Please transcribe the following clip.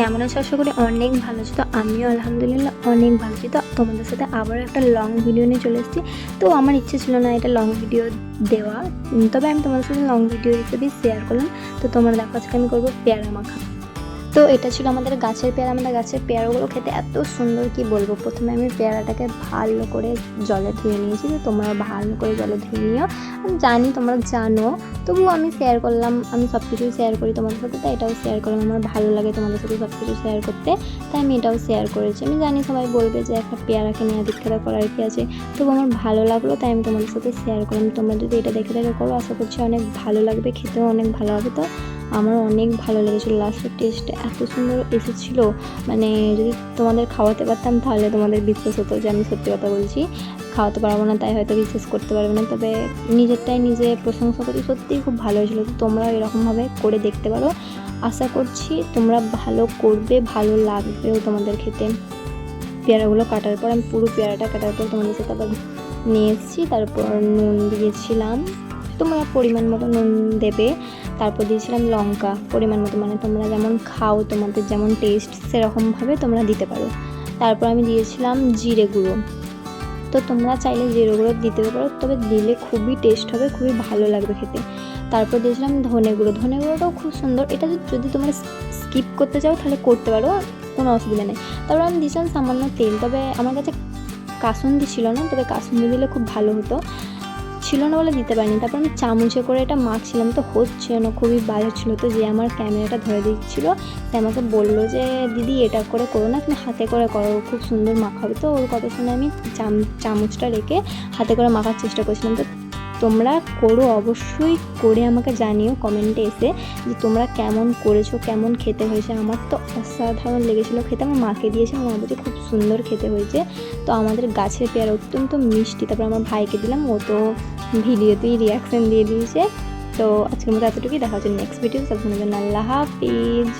আছো? আশা করি অনেক ভালো আছো। তো আমিও আলহামদুলিল্লাহ অনেক ভালো আছি। তো তোমাদের সাথে আবার একটা লং ভিডিও নিয়ে চলে এসেছি। তো আমার ইচ্ছে ছিল না এটা লং ভিডিও দেওয়া। তবে আমি তোমাদের সাথে লং ভিডিও হিসেবেই শেয়ার করলাম। তো তোমরা দেখো আজকে আমি করব পেয়ারা মাখা। তো এটা ছিল আমাদের গাছের পেয়ারা। আমাদের গাছের পেয়ারাগুলো খেতে এত সুন্দর কি বলব? প্রথমে আমি পেয়ারাটাকে ভালো করে জলে ধুয়ে নিয়েছি। তো তোমরা ভালো করে জলে ধুয়ে নিও। আমি জানি তোমরা জানো, তবুও আমি শেয়ার করলাম। আমি সব কিছুই শেয়ার করি তোমাদের সাথে, তাই এটাও শেয়ার করলাম। আমার ভালো লাগে তোমাদের সাথে সব কিছু শেয়ার করতে, তাই আমি এটাও শেয়ার করেছি। আমি জানি সবাই বলবে যে একটা পেয়ারাকে নিয়ে দীক্ষাতা করার কি আছে, তবু আমার ভালো লাগল, তাই আমি তোমাদের সাথে শেয়ার করলাম। তোমরা যদি এটা দেখে দেখে করো, আশা করছি অনেক ভালো লাগবে, খেতেও অনেক ভালো হবে। তো আমার অনেক ভালো লেগেছিলো। লাস্টের টেস্টটা এত সুন্দর এসেছিল। মানে যদি তোমাদের খাওয়াতে পারতাম তাহলে তোমাদের বিশ্বাস হতো যে আমি সত্যি কথা বলছি। খাওয়াতে পারব না, তাই হয়তো বিশ্বাস করতে পারবে না। তবে নিজেরটাই নিজে প্রশংসা করি, সত্যিই খুব ভালো হয়েছিল। তো তোমরা এরকমভাবে করে দেখতে পারো। আশা করছি তোমরা ভালো করবে, ভালো লাগবেও তোমাদের খেতে। পেয়ারাগুলো কাটার পর, আমি পুরো পেয়ারাটা কাটার পর তোমাদের সাথে আবার নিয়ে এসেছি। তারপর নুন দিয়েছিলাম। তোমরা পরিমাণ মতো নুন দেবে। তারপর দিয়েছিলাম লঙ্কা। পরিমাণ মতো মানে তোমরা যেমন খাও, তোমাদের যেমন টেস্ট সেরকমভাবে তোমরা দিতে পারো। তারপর আমি দিয়েছিলাম জিরে গুঁড়ো। তো তোমরা চাইলে জিরে গুঁড়ো দিতে পারো, তবে দিলে খুবই টেস্ট হবে, খুবই ভালো লাগবে খেতে। তারপর দিয়েছিলাম ধনে গুঁড়ো। ধনে গুঁড়োটাও খুব সুন্দর। এটা যদি- তোমরা স্কিপ করতে চাও, তাহলে করতে পারো, কোনো অসুবিধা নেই। তারপর আমি দিয়েছিলাম সামান্য তেল, তবে আমার কাছে কাসুন্দি ছিল না, তবে কাসুন্দি দিলে খুব ভালো হতো। ছিল না বলে দিতে পারিনি। তারপর আমি চামচে করে এটা মাখছিলাম, তো হচ্ছিল না, খুবই বাজে ছিল। তো যে আমার ক্যামেরাটা ধরে দিচ্ছিল, সে আমাকে বলল যে, দিদি, এটা করে করো না, তুমি হাতে করে করো খুব সুন্দর মাখাবে। তো ওর কথা শুনে আমি চাম, চামচটা রেখে হাতে করে মাখার চেষ্টা করছিলাম। তো তোমরা করো, অবশ্যই করে আমাকে জানিও কমেন্টে এসে যে তোমরা কেমন করেছ, কেমন খেতে হয়েছে। আমার তো অসাধারণ লেগেছিলো খেতে, আমার মাকে দিয়েছে, আমার বলছে খুব সুন্দর খেতে হয়েছে। তো আমাদের গাছের পেয়ারা অত্যন্ত মিষ্টি। তারপর আমার ভাইকে দিলাম, ও তো ভিডিওতেই রিয়াকশান দিয়ে দিয়েছে। তো আজকের মতো এতটুকুই। দেখা হচ্ছে নেক্সট ভিডিও জন্য আল্লাহ হাফিজ।